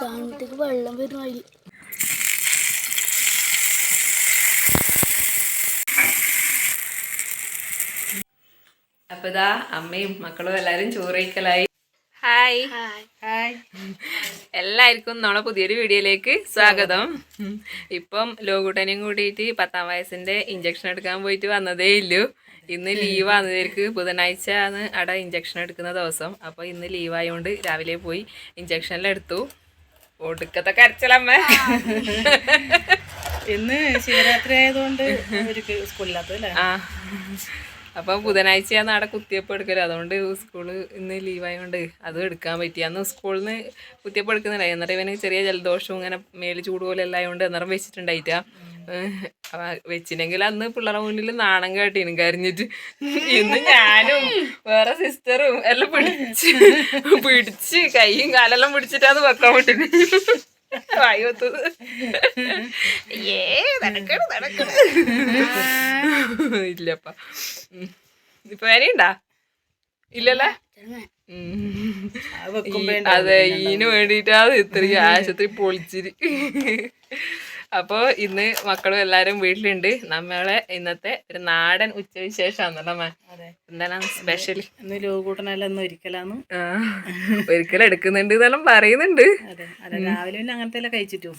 കാണത്തേക്ക് വെള്ളം വരുന്ന വഴി. അപ്പൊ ഇതാ അമ്മയും മക്കളും എല്ലാരും ചോറയിക്കലായി ഹായ് ഹായ് എല്ലാവർക്കും നമ്മളെ പുതിയൊരു വീഡിയോയിലേക്ക് സ്വാഗതം. ഇപ്പം ലോകൂട്ടനെയും കൂടിയിട്ട് പത്താം വയസ്സിന്റെ ഇഞ്ചക്ഷൻ എടുക്കാൻ പോയിട്ട് വന്നതേ ഇല്ലു. ഇന്ന് ലീവ് ആകുന്നവർക്ക് ബുധനാഴ്ച ആണ് അവിടെ ഇഞ്ചക്ഷൻ എടുക്കുന്ന ദിവസം. അപ്പോൾ ഇന്ന് ലീവായതുകൊണ്ട് രാവിലെ പോയി ഇഞ്ചക്ഷനിലെടുത്തു ഒടുക്കത്തെ കരച്ചിലമ്മ ഇന്ന് ശിവരാത്രി ആയതുകൊണ്ട് അവർക്ക് സ്കൂളില്ലാത്തല്ലേ അപ്പൊ ബുധനാഴ്ചയാണ് അവിടെ കുത്തിയപ്പ് എടുക്കൽ. അതുകൊണ്ട് സ്കൂൾ ഇന്ന് ലീവായതുകൊണ്ട് അതും എടുക്കാൻ പറ്റി. അന്ന് സ്കൂളിൽ നിന്ന് കുത്തിയപ്പ് എടുക്കുന്നില്ല. എന്നിട്ട് ഇവന് ചെറിയ ജലദോഷവും ഇങ്ങനെ മേൽ ചൂടുപോലെ എല്ലാം ആയതുകൊണ്ട് അന്നേരം വെച്ചിട്ടുണ്ടായിട്ടാ അപ്പൊ വെച്ചില്ലെങ്കിൽ അന്ന് പിള്ളേരുടെ മുന്നിൽ നാണം കേട്ടീനും കരഞ്ഞിട്ട്. ഇന്ന് ഞാനും വേറെ സിസ്റ്ററും എല്ലാം പിടിച്ച് പിടിച്ച് കൈയും കാലെല്ലാം പിടിച്ചിട്ടാന്ന് വെക്കാൻ പറ്റുന്നു. ഏ നടക്കണ നടക്കണ്. ഇല്ലപ്പ. ഇപ്പൊ വരെയുണ്ടാ ഇല്ലല്ലേ? അതെ ഈന് വേണ്ടിട്ടാ ഇത്രയും ആശുപത്രി പൊളിച്ചിരി. അപ്പോ ഇന്ന് മക്കളും എല്ലാരും വീട്ടിലുണ്ട്. നമ്മളെ ഇന്നത്തെ ഒരു നാടൻ ഉച്ചവിശേഷാന്നല്ലോ അമ്മ അതെ. എന്താണ് സ്പെഷ്യൽ ഇന്ന് ലോകൂട്ടനല്ലെന്ന് ഒരിക്കലാന്ന്. ഒരിക്കലും എടുക്കുന്നുണ്ട് എന്നെല്ലാം പറയുന്നുണ്ട്. രാവിലെ പിന്നെ അങ്ങനത്തെ കഴിച്ചിട്ടു.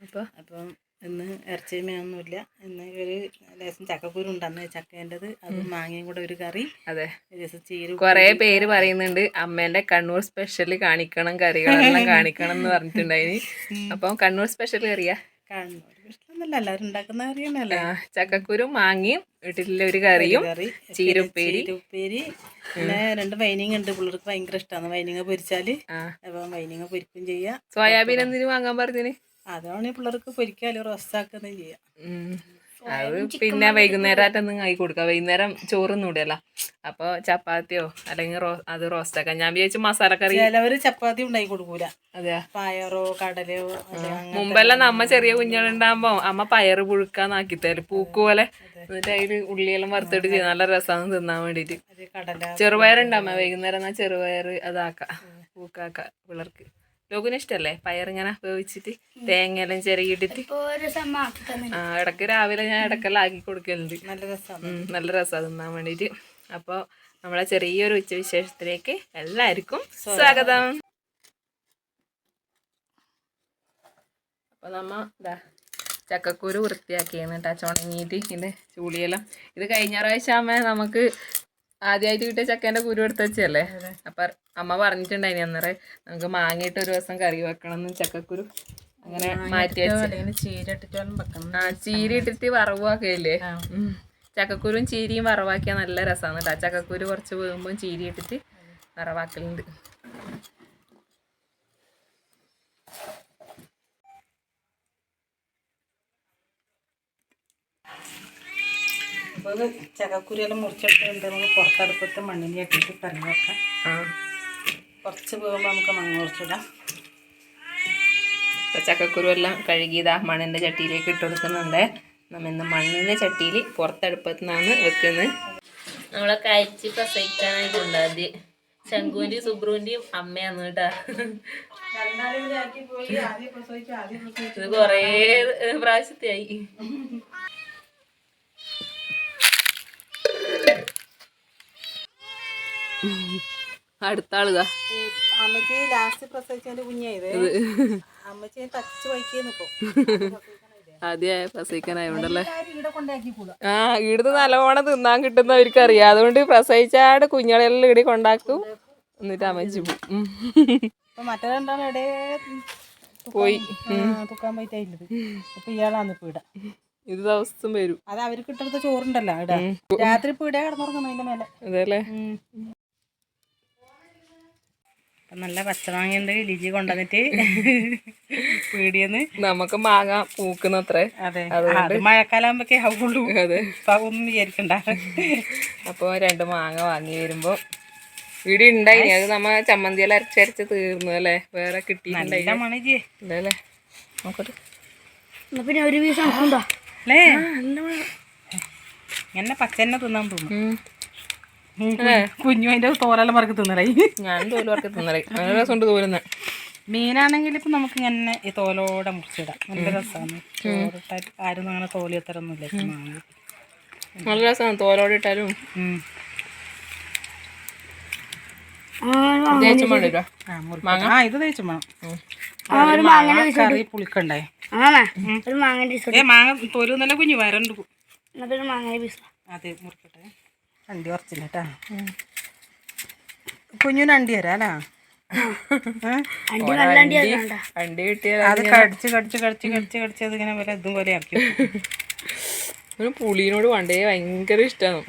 അപ്പൊ? അപ്പം ഇന്ന് ഇറച്ചിമയൊന്നുമില്ല ഇന്ന് ഒരു ലേശം ചക്കക്കുരു ഉണ്ടെന്ന് ചക്കേന്റെത് അത് മാങ്ങയും കൂടെ ഒരു കറി അതെ. ചീര കുറേ പേര് പറയുന്നുണ്ട് അമ്മേന്റെ കണ്ണൂർ സ്പെഷ്യൽ കാണിക്കണം കറികളെല്ലാം കാണിക്കണം എന്ന് പറഞ്ഞിട്ടുണ്ടായിന് അപ്പം കണ്ണൂർ സ്പെഷ്യൽ കറിയാ? എല്ലാവരും ഉണ്ടാക്കുന്ന കറി തന്നെയല്ലേ? ചക്കക്കുരും മാങ്ങയും വീട്ടിലെ ഒരു കറിയും കറി ചീരുപ്പേരി ഉപ്പേരി. പിന്നെ രണ്ട് വൈനിങ് ഉണ്ട് പിള്ളേർക്ക് ഭയങ്കര ഇഷ്ടമാണ് വൈനിങ് പൊരിച്ചാൽ വൈനിങ് അപ്പം പൊരിക്കും ചെയ്യാം. സോയാബീൻ എന്തിനു വാങ്ങാൻ പറഞ്ഞിന്? അതാണ് ഈ പിള്ളേർക്ക് പൊരിക്കാലും റോസ്റ്റാക്കുന്നത് ചെയ്യാം. അത് പിന്നെ വൈകുന്നേരമായിട്ടൊന്നും ആയി കൊടുക്കാം. വൈകുന്നേരം ചോറൊന്നും ഇടല്ല അപ്പൊ ചപ്പാത്തിയോ അല്ലെങ്കിൽ റോ അത് റോസ്റ്റാക്കാം ഞാൻ വിചാരിച്ചു മസാലക്കറി ചിലവര് ചപ്പാത്തി ഉണ്ടായി കൊടുക്കൂല. അതെ പയറോ കടലയോ മുമ്പെല്ലാം നമ്മ ചെറിയ കുഞ്ഞുണ്ടാകുമ്പോ അമ്മ പയറ് പുഴുക്കാന്നാക്കി തരും പൂക്ക് പോലെ. എന്നിട്ട് അതിൽ ഉള്ളിയെല്ലാം വറുത്തിട്ട് ചെയ്യും. നല്ല രസമാണ് തിന്നാൻ വേണ്ടിട്ട്. ചെറുപയറുണ്ടാമ്മ വൈകുന്നേരം എന്നാ ചെറുപയർ അതാക്കാം. പൂക്കാക്ക പിള്ളേർക്ക്. ലോകിന് ഇഷ്ടല്ലേ? പയറിങ്ങനെ വേവിച്ചിട്ട് തേങ്ങയെല്ലാം ആക്കി ആ ഇടയ്ക്ക് രാവിലെ ഞാൻ ഇടയ്ക്കെല്ലാം ആക്കി കൊടുക്കലുണ്ട്. നല്ല രസമാണ് നല്ല രസമാണ് തിന്നാൻ വേണ്ടിയിട്ട് അപ്പോൾ നമ്മളെ ചെറിയൊരു ഉച്ചവിശേഷത്തിലേക്ക് എല്ലാവർക്കും സ്വാഗതം. അപ്പോൾ നമ്മ ഇതാ ചക്കക്കൂര് വൃത്തിയാക്കിയെന്ന് കേട്ടോ ചുണങ്ങിയിട്ട് ഇതിന്റെ ചൂളിയെല്ലാം. ഇത് കഴിഞ്ഞ പ്രാവശ്യം അമ്മ നമുക്ക് ആദ്യമായിട്ട് കിട്ടിയ ചക്കേന്റെ കുരു എടുത്ത് വെച്ചല്ലേ അപ്പം അമ്മ പറഞ്ഞിട്ടുണ്ടായിന് അന്നേരം നമുക്ക് മാങ്ങയിട്ട് ഒരു ദിവസം കറി വെക്കണം എന്ന് ചക്കക്കുരു അങ്ങനെ മാറ്റി ആ ചീരി ഇട്ടിട്ട് വറവാക്കയില്ലേ. ചക്കക്കുരും ചീരിയും വറവാക്കിയാൽ നല്ല രസമാണ് കേട്ടോ ചക്കക്കുരു കുറച്ച് വേകുമ്പോൾ ചീരി ഇട്ടിട്ട് വറവാക്കലുണ്ട്. അപ്പോൾ ഇത് ചക്കക്കുരിയെല്ലാം മുറിച്ചിട്ടുണ്ട് നമുക്ക് പുറത്തടുപ്പത്ത് മണ്ണിന്റെ ഇട്ടിട്ട് കറി വെക്കാം. ആ. കുറച്ച് പോകുമ്പോൾ നമുക്ക് മങ്ങ മുറിച്ചിടാം. ഇപ്പോൾ ചക്കക്കുരു എല്ലാം കഴുകിയതാ മണ്ണിന്റെ ചട്ടിയിലേക്ക് ഇട്ട് കൊടുക്കുന്നുണ്ട്. നമ്മൾ ഇന്ന് മണ്ണിന്റെ ചട്ടിയിൽ പുറത്തടുപ്പത്ത് നിന്നാണ് വെക്കുന്നത്. നമ്മളെ കഴിച്ച് പ്രസവിക്കാനായിട്ടുണ്ട് അത് ശംഖുവിന്റെയും സുബ്രുവിന്റെയും അമ്മയാണ് കേട്ടാ. ഇത് കുറേ പ്രാവശ്യത്തെ പ്രാവശ്യത്തെയായി. അടുത്ത അമ്മച്ചി ലാസ്റ്റ് കുഞ്ഞായത്. അമ്മച്ചി തച്ച് പ്രസവിക്കാനായോണ്ടല്ലേ? ആ ഇവിടുന്ന് നല്ലവണ്ണം തിന്നാൻ കിട്ടുന്നവർക്ക് അറിയാം അതുകൊണ്ട് പ്രസവിച്ചാട് കുഞ്ഞുങ്ങളെല്ലാം ഇവിടെ കൊണ്ടാക്കും. എന്നിട്ട് അമ്മച്ചി മറ്റേ രണ്ടാണ് എവിടെ പോയി. തുക്കാൻ അപ്പൊ ഇപ്പൊ ഇടാ ഇത് ദിവസം വരും. അത് അവർക്ക് ഇട്ടടുത്ത ചോറുണ്ടല്ലോ ഇടാ രാത്രി ഇപ്പൊ കിടന്നുറങ്ങുന്നതിന്റെ കിടന്നുറങ്ങുന്നു അതിന്റെ മേലെ. അതെ നല്ല പച്ച പച്ചമാങ്ങയുണ്ട് ലിജി കൊണ്ടുവന്നിട്ട് പീടിയെന്ന്. നമുക്ക് മാങ്ങ പൂക്കുന്നത്രേ. അതെ. അത് മഴക്കാലാകുമ്പൊക്കെ ആവുള്ളൂ. അതെ. ഒന്നും വിചാരിക്കണ്ട. അപ്പോൾ രണ്ട് മാങ്ങ വാങ്ങി വരുമ്പോൾ ഇവിടെ ഉണ്ടായി അത് നമ്മ ചമ്മന്തിയെല്ലാം അരച്ചരച്ച് തീർന്നു അല്ലേ? വേറെ കിട്ടിയിട്ടുണ്ടായി നല്ല അല്ലേ? നോക്കട്ടെ പിന്നെ ഒരു പീസ് പച്ചന്നെ തിന്നാൻ തോന്നും. കുഞ്ഞു അതിന്റെ തോലെല്ലാം മറക്ക് തിന്നലായി. ഞാൻ തോൽ വർക്ക് തിന്നറായി നല്ല രസമുണ്ട് തോലുന്ന മീനാണെങ്കിൽ ഇപ്പൊ നമുക്ക് ഇങ്ങനെ ഈ തോലോടെ മുറിച്ചിടാം. നല്ല രസമാണ്. ചോറിട്ടാൽ ആരും അങ്ങനെ തോലി എത്തരൊന്നുമില്ല നല്ല രസമാണ് തോലോടെ ഇട്ടാലും. ആ. ഇത് തേച്ചു വേണം. കറി പുളിക്കണ്ടേ? മാങ്ങ തോൽ നല്ല കുഞ്ഞു? വരണ്ടു അതെ മുറിക്കട്ടെ. അണ്ടി കുറച്ചില്ല കേട്ടാ കുഞ്ഞിന് അണ്ടി തരാം അണ്ടി അണ്ടി അത് കടിച്ച് കടിച്ച് കടിച്ച് കടിച്ച് കടിച്ച് അതിങ്ങനെ വരെ ഇതും പോലെ ആക്കി പുളിനോട് പണ്ടേ ഭയങ്കര ഇഷ്ടമാണ്.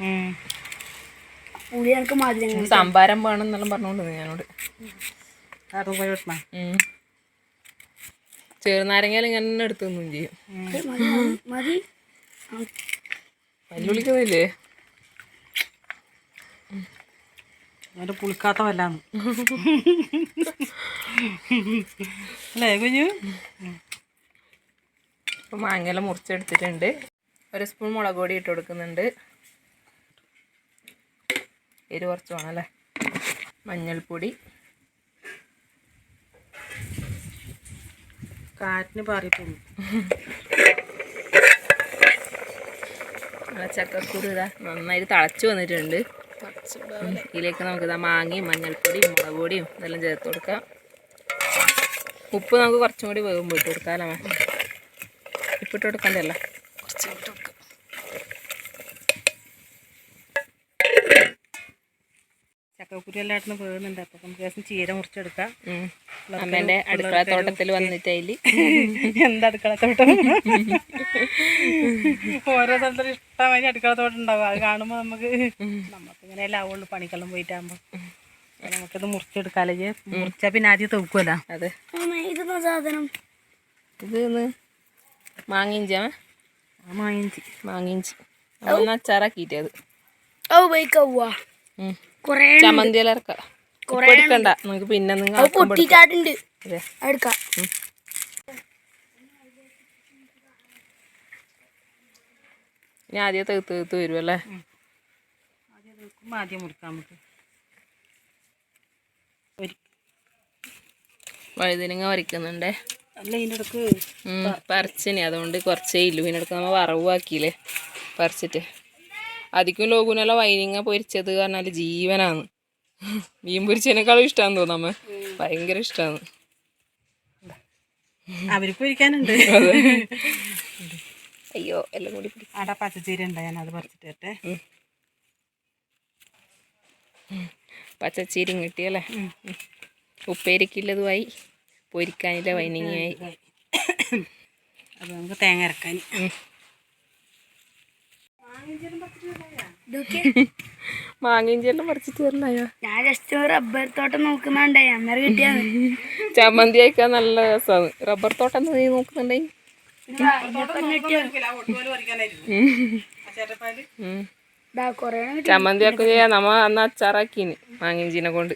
പുളി എനിക്ക് മധുരം സംഭാരം വേണം എന്നെല്ലാം പറഞ്ഞോണ്ട് ഞാനോട്. ചെറുനാരങ്ങയിൽ ഇങ്ങനെ എടുത്തൊന്നും എടുത്ത് തിന്നും ചെയ്യും. മതി മതി മതി പല്ലുളിക്കുന്നില്ലേ അതിന്റെ പുളിക്കാത്ത വല്ലാന്ന് അല്ലേ കുഞ്ഞു? ഇപ്പൊ മാങ്ങയില മുറിച്ചെടുത്തിട്ടുണ്ട്. ഒരു സ്പൂൺ മുളക് പൊടി ഇട്ട് കൊടുക്കുന്നുണ്ട്. എരി കുറച്ച് വേണം അല്ലേ? മഞ്ഞൾപ്പൊടി. കാറ്റിന് പാറിപ്പോന്നു ചക്കക്കുരു ഇതാ നന്നായിട്ട് തളച്ചു വന്നിട്ടുണ്ട്. ഇതിലേക്ക് നമുക്ക് ഇതാ മാങ്ങയും മഞ്ഞൾപ്പൊടിയും മുളക് പൊടിയും ഇതെല്ലാം ചേർത്ത് കൊടുക്കാം. ഉപ്പ് നമുക്ക് കുറച്ചും കൂടി വേകുമ്പോൾ ഇട്ട് കൊടുക്കാം മാം? ഇപ്പിട്ട് കൊടുക്കണ്ടല്ല? കുറച്ച് ഇട്ട് കൊടുക്കാം. ചക്കക്കുരു എല്ലായിടത്തും വേകുന്നുണ്ട് അപ്പം നമുക്ക് ചീര മുറിച്ചെടുക്കാം. അടുക്കളത്തോട്ടത്തിൽ അടുക്കള തോട്ടത്തിൽ വന്നിട്ട് അതിൽ എന്താ അടുക്കളത്തോട്ടം ഓരോ സ്ഥലത്തും ഇഷ്ടമായി അടുക്കളത്തോട്ടം ഉണ്ടാവും. അത് കാണുമ്പോൾ നമുക്ക് നമുക്ക് ഇങ്ങനെ ആവുള്ളൂ പണിക്കെല്ലാം പോയിട്ടാകുമ്പോൾ നമുക്കത് മുറിച്ചെടുക്കാല്ലേ മുറിച്ചാ പിന്നെ ആദ്യം തൊക്കുമല്ല അതെ. സാധനം? ഇത് മാങ്ങിഞ്ചി മാങ്ങിഞ്ചി മാങ്ങിഞ്ചി ആ മായിഞ്ചി മാങ്ങിഞ്ചി അതൊന്ന് അച്ചാറാക്കിയിട്ട് അത് എടുക്കണ്ട. നമുക്ക് പിന്നെ നിങ്ങൾ അത് പൊട്ടിച്ചാട്ടുണ്ട് അതെ എടുക്കാം. ഇനി ആദ്യം തീർത്ത് തീർത്ത് വരുമല്ലേ ആദ്യം മുറിക്കാം നമുക്ക്. വഴുതിനങ്ങ വരയ്ക്കുന്നുണ്ടേ. അല്ല പറിച്ചിനി. അതുകൊണ്ട് കുറച്ചേ ഇല്ലു. ഇതിനടുക്ക് നമ്മൾ വറവാക്കിയില്ലേ പറിച്ചിട്ട്. അധികം ലോകുനെല്ലാം വൈനിങ്ങ പൊരിച്ചത് പറഞ്ഞാൽ ജീവനാണ്. മീൻ പൊരിച്ചതിനേക്കാളും ഇഷ്ടമാണെന്ന് തോന്നാമ നമ്മ ഭയങ്കര ഇഷ്ടമാണ് അവർ പൊരിക്കാനുണ്ട്. അയ്യോ എല്ലാം കൂടി പിടി. ആടെ പച്ചച്ചീര ഉണ്ട് ഞാൻ അത് പറിച്ചിട്ട് പച്ചച്ചീരും കിട്ടിയല്ലേ ഉപ്പേരിക്കില്ലതുമായി പൊരിക്കാനില്ല വൈനിങ്ങായി. അത് നമുക്ക് തേങ്ങ ഇറക്കാൻ ഇതൊക്കെ മാങ്ങിഞ്ചെല്ലാം പറിച്ചിട്ട് തരണയോ ഞാൻ ജസ്റ്റ് റബ്ബർ തോട്ടം നോക്കുന്നുണ്ടായി അന്നേരം കിട്ടിയാണ് ചമ്മന്തി അയക്കാൻ നല്ല രസമാണ് റബ്ബർ തോട്ടം എന്താ നീ. കൊറേ ചമ്മന്തി ഒക്കെ ചെയ്യാൻ നമ്മ അന്ന് അച്ചാറാക്കീന് മാങ്ങിഞ്ചിനെ കൊണ്ട്.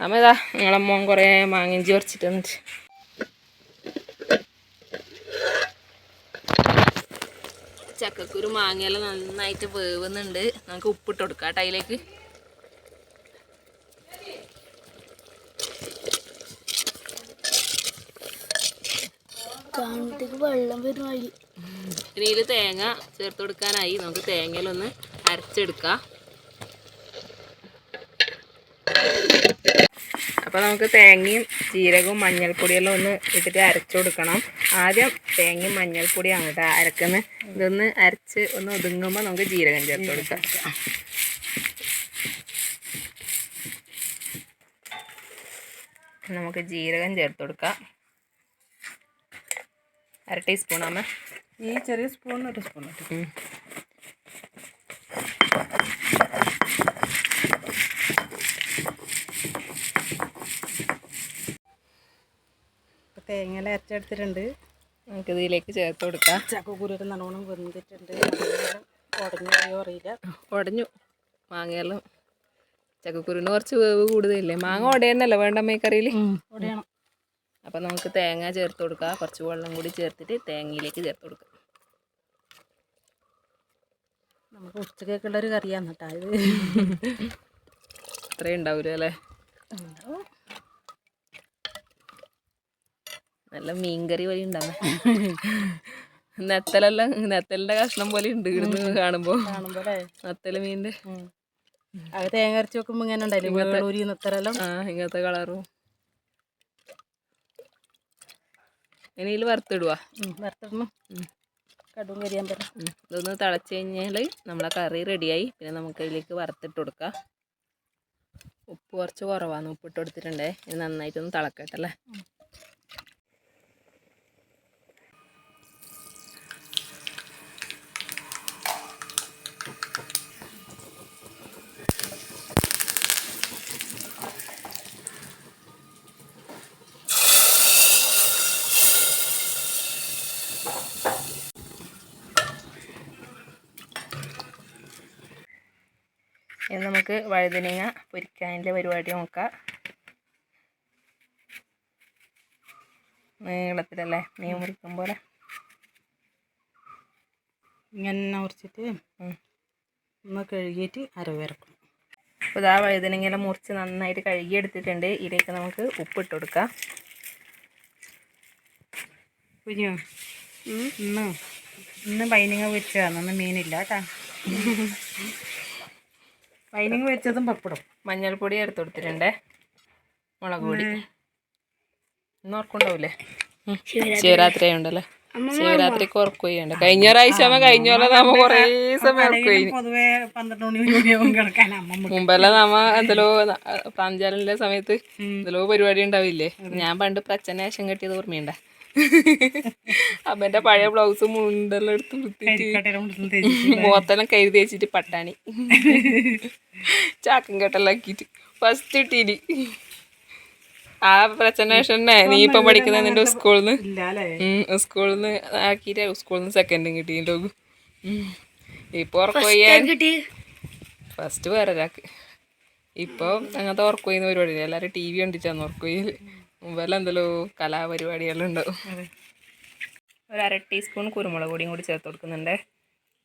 അമ്മ ഇതാ നിങ്ങളമ്മ കുറേ മാങ്ങിഞ്ചി പറിച്ചിട്ട് വന്നിട്ട്. ചക്കക്കുരു മാങ്ങയെല്ലാം നന്നായിട്ട് വേവുന്നുണ്ട്. നമുക്ക് ഉപ്പിട്ട് കൊടുക്കാം കേട്ടോ അതിലേക്ക്. വെള്ളം വരുമായി ഇതിൽ തേങ്ങ ചേർത്ത് കൊടുക്കാനായി. നമുക്ക് തേങ്ങയിലൊന്ന് അരച്ചെടുക്കാം. അപ്പോൾ നമുക്ക് തേങ്ങയും ജീരകവും മഞ്ഞൾപ്പൊടിയെല്ലാം ഒന്ന് ഇട്ടിട്ട് അരച്ചു കൊടുക്കണം. ആദ്യം തേങ്ങയും മഞ്ഞൾപ്പൊടിയാണ് കേട്ടോ അരക്കുന്നത് ഇതൊന്ന് അരച്ച് ഒന്ന് ഒതുങ്ങുമ്പോൾ നമുക്ക് ജീരകം ചേർത്ത് കൊടുക്കാം. നമുക്ക് ജീരകം ചേർത്ത് കൊടുക്കാം. അര ടീസ്പൂൺ ആണ് ഈ ചെറിയ സ്പൂണിന് ഒരു സ്പൂൺ അരച്ചെടുത്തിട്ടുണ്ട് നമുക്ക് ഇതിലേക്ക് ചേർത്ത് കൊടുക്കാം. ചക്കക്കുരുക്ക് നല്ലോണം വെന്തിട്ടുണ്ട്. ഉടഞ്ഞു അറിയില്ല. ഉടഞ്ഞു. മാങ്ങയെല്ലാം. ചക്കക്കുരുന്ന് കുറച്ച് വേവ് കൂടുതലില്ലേ? മാങ്ങ ഉടയന്നല്ലേ വേണ്ട മേക്കറിയിൽ ഉടയണം. അപ്പം നമുക്ക് തേങ്ങ ചേർത്ത് കൊടുക്കാം. കുറച്ച് വെള്ളം കൂടി ചേർത്തിട്ട് തേങ്ങയിലേക്ക് ചേർത്ത് കൊടുക്കാം. നമുക്ക് ഉച്ചക്കേക്കുള്ളൊരു കറിയാണ് കേട്ടോ ഇത്. അത്രയും ഉണ്ടാവില്ല അല്ലേ ഉണ്ടാവും. നല്ല മീൻകറി പോലെ ഉണ്ടാവും നെത്തലെല്ലാം നെത്തലിന്റെ കഷ്ണം പോലെ ഉണ്ട് ഇവിടുന്ന് കാണുമ്പോ. നെത്തൽ മീനിന്റെ. അത് തേങ്ങ അരച്ച് വെക്കുമ്പോ ഇങ്ങനെ ഉണ്ടായില്ലേ? നെത്തലെല്ലാം? ആ ഇങ്ങനത്തെ കളറും. ഇനി ഇതിൽ വറുത്തിടുക വറുത്തിടണം. കടും കരിയാൻ. ഇതൊന്ന് തിളച്ച് കഴിഞ്ഞാൽ നമ്മളെ കറി റെഡിയായി. പിന്നെ നമുക്ക് അതിലേക്ക് വറുത്തിട്ട് കൊടുക്കാം. ഉപ്പ് കുറച്ച് കുറവാണ് ഉപ്പിട്ട് കൊടുത്തിട്ടുണ്ടേ. ഇത് നന്നായിട്ടൊന്ന് തിളക്കട്ടല്ലേ ഇനി നമുക്ക് വഴുതനങ്ങ പൊരിക്കാനുള്ള പരിപാടി നോക്കാം. നീളത്തിലല്ലേ? മീൻ മുറിക്കും പോലെ ഇങ്ങനെ മുറിച്ചിട്ട്. ഒന്ന് കഴുകിയിട്ട് അരവിറക്കും അപ്പോൾ ഇതാ വഴുതനങ്ങയെല്ലാം മുറിച്ച് നന്നായിട്ട് കഴുകിയെടുത്തിട്ടുണ്ട്. ഇതിലേക്ക് നമുക്ക് ഉപ്പിട്ട് കൊടുക്കാം. കുഞ്ഞു ഇന്ന് ഇന്ന് പൈനങ്ങ പൊരിച്ചതാണ്. ഇന്ന് മീനില്ല കേട്ടാ. ബൈനിങ് വെച്ചതും പപ്പടും. മഞ്ഞൾപ്പൊടി എടുത്ത് കൊടുത്തിട്ടുണ്ടേ. മുളക് പൊടി. ഇന്ന് ഓർക്കുണ്ടാവൂലേ ശിവരാത്രി. ഉണ്ടല്ലേ ശിവരാത്രിക്ക് ഉറക്കു ചെയ്യണ്ട കഴിഞ്ഞ പ്രാവശ്യം കഴിഞ്ഞ പോലെ നമ്മ കൊറേ സമയം മുമ്പെല്ലാം നമ്മ എന്തെല്ലോ പ്രാഞ്ചാലിന്റെ സമയത്ത് എന്തെല്ലോ പരിപാടി ഉണ്ടാവില്ലേ? ഞാൻ പണ്ട് പ്രച്ചനെ വേഷം കെട്ടിയത് ഓർമ്മയുണ്ട? അമ്മന്റെ പഴയ ബ്ലൗസ് മുണ്ടെല്ലാം എടുത്ത് കുത്തിട്ട് മുഖത്തെല്ലാം കൈ തേച്ചിട്ട് പട്ടാണി. ചാക്കും കെട്ടെല്ലാം ആക്കിയിട്ട് ഫസ്റ്റ് ഇട്ടിരി ആ പ്രച്ചന നീ ഇപ്പൊ പഠിക്കുന്ന നിന്റെ സ്കൂളിൽ നിന്ന് സ്കൂളിൽ നിന്ന് ആക്കിയിട്ട് സ്കൂളിൽ നിന്ന് സെക്കൻഡും കിട്ടി ഇപ്പൊ ഉറക്കി ഫസ്റ്റ് വേറെ ഒരാക്ക് ഇപ്പൊ അങ്ങനത്തെ ഉറക്കം ചെയ്യുന്ന പരിപാടി എല്ലാരും ടി വി കണ്ടിട്ടാന്ന് ഉറക്കം ചെയ്യൽ മുമ്പെല്ലാം എന്തല്ലോ കലാപരിപാടിയെല്ലാം ഉണ്ടാവും ഒരു അര ടീസ്പൂൺ കുരുമുളക് പൊടിയും കൂടി ചേർത്ത് കൊടുക്കുന്നുണ്ട്.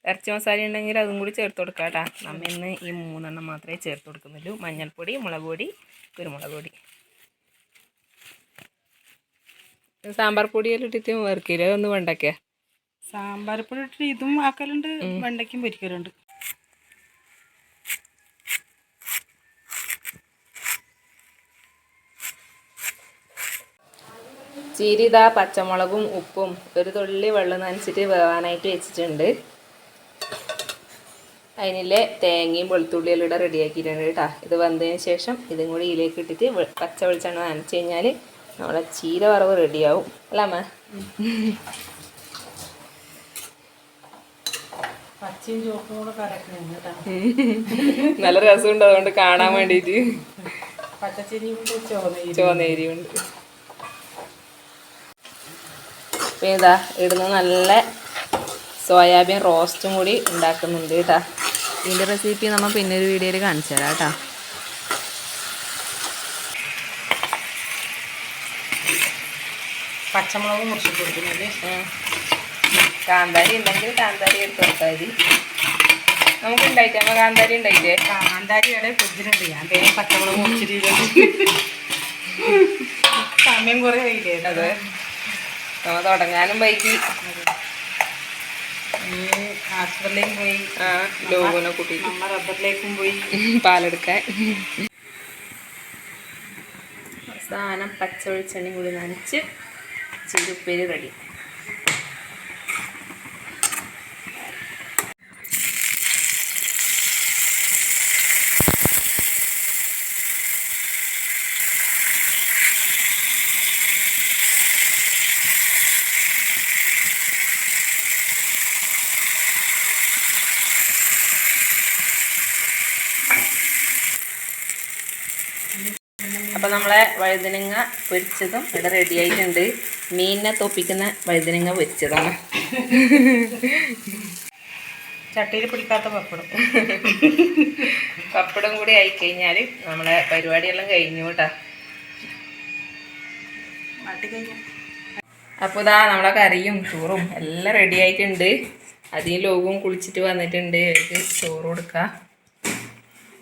ഇറച്ചി മസാല ഉണ്ടെങ്കിൽ അതും കൂടി ചേർത്ത് കൊടുക്കാട്ടാ നമ്മ ഇന്ന് ഈ മൂന്നെണ്ണം മാത്രമേ ചേർത്ത് കൊടുക്കുന്നുള്ളൂ. മഞ്ഞൾപ്പൊടി മുളക് പൊടി കുരുമുളക് പൊടി. സാമ്പാർ പൊടിയെല്ലാം ഇട്ടിട്ട് വറുക്കില്ല ഒന്ന് വെണ്ടയ്ക്ക സാമ്പാർ പൊടി ഇട്ടിട്ട് ഇതും ആക്കലുണ്ട് വെണ്ടയ്ക്കും പൊരിക്കലുണ്ട്. ചീരിത പച്ചമുളകും ഉപ്പും ഒരു തുള്ളി വെള്ളം നനച്ചിട്ട് വേവാനായിട്ട് വെച്ചിട്ടുണ്ട്. അതിനിലെ തേങ്ങയും വെളുത്തുള്ളിയെല്ലാം ഇവിടെ റെഡിയാക്കിയിട്ടുണ്ട് കേട്ടോ. ഇത് വന്നതിന് ശേഷം ഇതും കൂടി ഇതിലേക്ക് ഇട്ടിട്ട് പച്ച വെളിച്ചെണ്ണ നനച്ച് കഴിഞ്ഞാൽ നമ്മളെ ചീര വറവ് റെഡിയാവും. അല്ല അമ്മ? നല്ല രസമുണ്ട് അതുകൊണ്ട് കാണാൻ വേണ്ടിയിട്ട്. പച്ചച്ചെരിയും കൂടെ ചോന്നയും പിന്നെ ഇതാ ഇടുന്ന നല്ല സോയാബീൻ റോസ്റ്റും കൂടി ഉണ്ടാക്കുന്നുണ്ട് കേട്ടാ. ഇതിന്റെ റെസിപ്പി നമ്മൾ പിന്നെ ഒരു വീഡിയോയിൽ കാണിച്ചു തരാം കേട്ടോ. പച്ചമുളക് മുറിച്ചിട്ട് കൊടുക്കുന്നത് കാന്താരി ഉണ്ടെങ്കിൽ കാന്താരി എടുത്ത് കൊടുത്താൽ മതി. നമുക്ക് ഉണ്ടായിട്ട് നമ്മൾ കാന്താരി ഉണ്ടായിട്ടേ കാന്താരി അവിടെ ഫ്രിഡ്ജിലുണ്ട്. ഞാൻ പച്ചമുളക് മുറിച്ചിട്ട് സമയം കുറേ ആയില്ലേ? അതെ. നമ്മൾ തുടങ്ങാനും വൈകി. ഈ ആശുപത്രിയിലേക്കും പോയി. ആ റബ്ബറിലേക്കും പോയി. പാലെടുക്കാൻ. അവസാനം പച്ച വെളിച്ചെണ്ണയും കൂടി നനച്ച് ചീരുപ്പേര് റെഡി. അപ്പം നമ്മളെ വഴുതനങ്ങ പൊരിച്ചതും ഇവിടെ റെഡി ആയിട്ടുണ്ട്. മീനിനെ തോപ്പിക്കുന്ന വഴുതനങ്ങ പൊരിച്ചതാണ്. ചട്ടിയിൽ പിടിക്കാത്ത പപ്പടം. പപ്പടം കൂടി ആയി കഴിഞ്ഞാൽ നമ്മളെ പരിപാടിയെല്ലാം കഴിഞ്ഞു കേട്ടോ. അപ്പോൾ ഇതാ നമ്മളെ കറിയും ചോറും എല്ലാം റെഡി ആയിട്ടുണ്ട്. അതിന് ലോകവും കുളിച്ചിട്ട് വന്നിട്ടുണ്ട്. അവർക്ക് ചോറ് കൊടുക്കാം.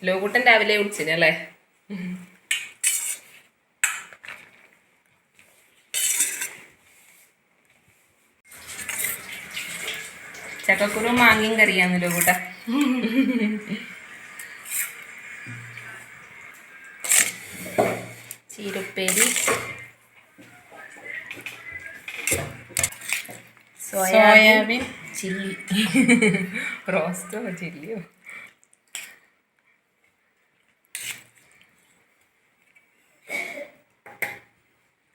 ലോകൂട്ടൻ രാവിലെ കുളിച്ചില്ലേ ചക്കക്കുരു മാങ്ങയും കറിയാന്നല്ലോ കൂട്ട. ചീരപ്പേരി. സോയാബീൻ. ചില്ലി. റോസ്റ്റോ ചില്ലിയോ?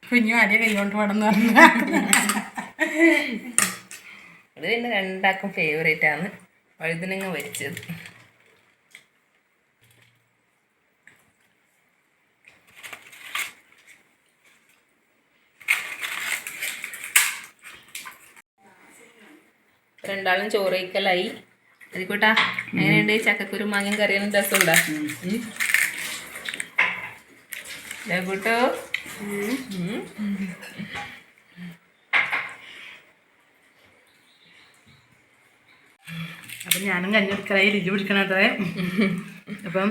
കുഞ്ഞു ആദ്യം കൈകൊണ്ട് പാടുന്നു പറഞ്ഞു ഇത് പിന്നെ രണ്ടാക്കും ഫേവറേറ്റ് ആണ്. വഴുതനങ്ങ വരിച്ചത് രണ്ടാളും ചോറ് കഴിക്കലായി. അതിക്കോട്ടാ എങ്ങനെയുണ്ട്? ചക്കക്കുരു മാങ്ങയും കറിയും രസമുണ്ടാ? കൂട്ടോ. അപ്പം ഞാനും കഞ്ഞി എടുക്കലായി രുചി പിടിക്കണത്രേ അപ്പം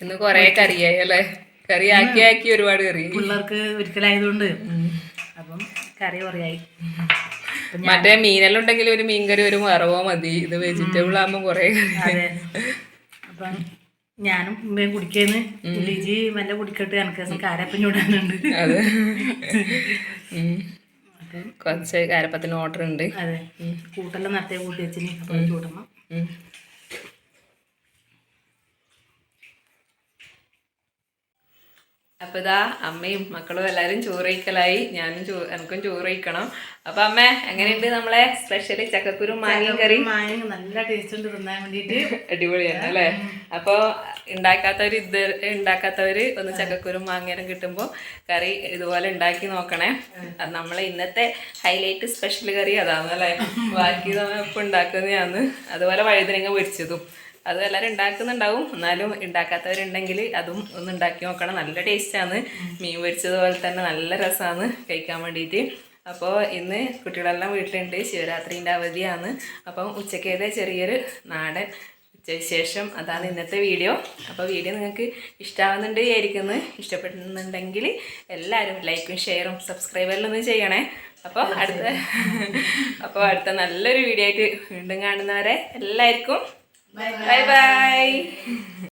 ഇന്ന് കൊറേ കറിയായി അല്ലേ? കറി ആക്കി ആക്കി ഒരുപാട് കറി. പിള്ളേർക്ക് ഒരിക്കലായതുകൊണ്ട്. അപ്പം കറി കുറയായി. മറ്റേ മീനെല്ലാം ഉണ്ടെങ്കിൽ ഒരു മീൻകറി ഒരു മറവോ മതി. ഇത് വെജിറ്റബിൾ ആകുമ്പോൾ കൊറേ അതെ. അപ്പം ഞാനും ഉമ്മയും കുടിക്കുന്നു. ലിജി മെല്ലെ കുടിക്കട്ട് എനിക്ക് കാരപ്പഞ്ഞൂടാനുണ്ട് അതെ. കുറച്ച് കാരപ്പത്തിന് ഓർഡർ ഉണ്ട്. അതെ. കൂട്ടെല്ലാം നേരത്തെ കൂട്ടി വെച്ചിന്. അപ്പം ചൂടണം ഉം. അപ്പൊ ഇതാ അമ്മയും മക്കളും എല്ലാരും ചോറയിക്കലായി ഞാനും ചോ എനിക്കും ചോറയിക്കണം അപ്പൊ അമ്മ എങ്ങനെയുണ്ട് നമ്മളെ സ്പെഷ്യലി ചക്കക്കുരു മാങ്ങ കറി നല്ല ടേസ്റ്റ് ഉണ്ട് തിന്നാൻ വേണ്ടിയിട്ട്. അടിപൊളിയാണ് അല്ലേ? അപ്പോൾ ഉണ്ടാക്കാത്തവർ ഇത് ഉണ്ടാക്കാത്തവർ ഒന്ന് ചക്കക്കുരു മാങ്ങേരം കിട്ടുമ്പോൾ കറി ഇതുപോലെ ഉണ്ടാക്കി നോക്കണേ. നമ്മളെ ഇന്നത്തെ ഹൈലൈറ്റ് സ്പെഷ്യൽ കറി അതാണ് അല്ലേ? ബാക്കി നമ്മൾ ഇപ്പൊ ഉണ്ടാക്കുന്നതാണ്. അതുപോലെ വഴുതനങ്ങ പൊരിച്ചതും. അത് എല്ലാവരും ഉണ്ടാക്കുന്നുണ്ടാവും. എന്നാലും ഉണ്ടാക്കാത്തവരുണ്ടെങ്കിൽ അതും ഒന്ന് ഉണ്ടാക്കി നോക്കണം. നല്ല ടേസ്റ്റാണ്. മീൻ പൊരിച്ചതുപോലെ തന്നെ നല്ല രസമാണ് കഴിക്കാൻ വേണ്ടിയിട്ട്. അപ്പോൾ ഇന്ന് കുട്ടികളെല്ലാം വീട്ടിലുണ്ട്. ശിവരാത്രിന്റെ അവധിയാണ്. അപ്പം ഉച്ചക്കേതെ ചെറിയൊരു നാടൻ ഉച്ചവിശേഷം അതാണ് ഇന്നത്തെ വീഡിയോ. അപ്പോൾ വീഡിയോ നിങ്ങൾക്ക് ഇഷ്ടമാവുന്നുണ്ട് വിചാരിക്കുന്നു. ഇഷ്ടപ്പെടുന്നുണ്ടെങ്കിൽ എല്ലാവരും ലൈക്കും ഷെയറും സബ്സ്ക്രൈബെല്ലാം ഒന്ന് ചെയ്യണേ. അപ്പോൾ അടുത്ത അപ്പോൾ അടുത്ത നല്ലൊരു വീഡിയോ ആയിട്ട് വീണ്ടും കാണുന്നവരെ എല്ലാവർക്കും 拜拜。